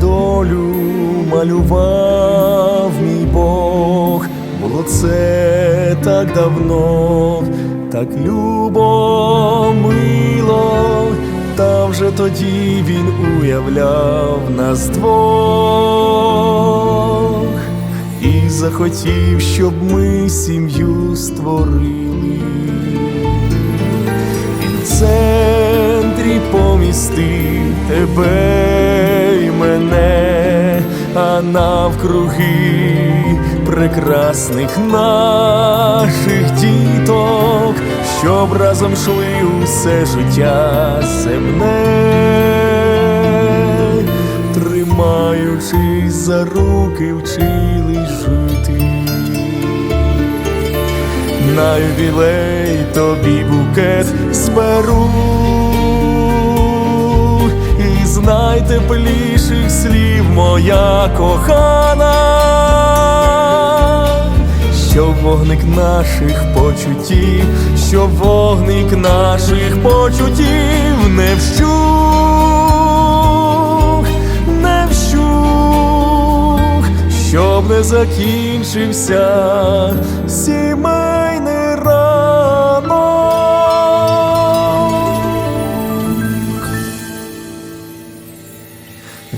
долю малював мій Бог, було це так давно, так любо мило, та вже тоді він уявляв нас двох. І захотів, щоб ми сім'ю створили. В центрі помістив тебе і мене, а навкруги прекрасних наших діток, щоб разом йшли усе життя земне, тримаючись за руки, вчили жити. На ювілей тобі букет зберу найтепліших слів моя кохана, що вогник наших почуттів, що вогник наших почуттів не вщух, не вщух, щоб не закінчився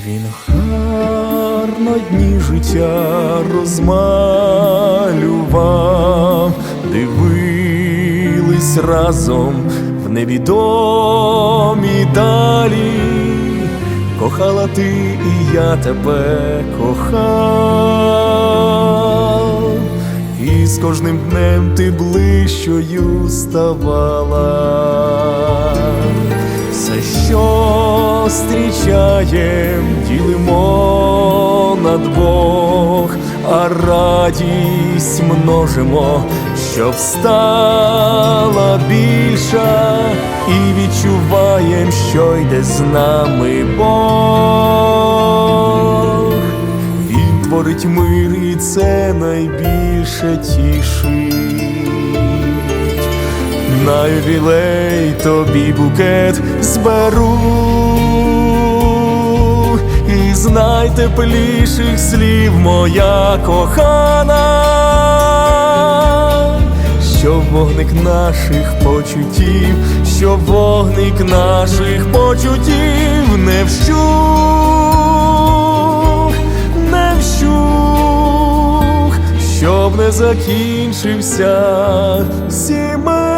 Він гарно дні життя розмалював, дивились разом в невідомі далі. Кохала ти і я тебе кохав, і з кожним днем ти ближчою ставала. Все, що зустрічаєм, ділимо на двох, а радість множимо, щоб стала більша, і відчуваєм, що йде з нами Бог. Він творить мир, і це найбільше тішить. На ювілей тобі букет зберу і з найтепліших слів моя кохана, що вогник наших почуттів, що вогник наших почуттів не вщух, не вщух, щоб не закінчився сімей.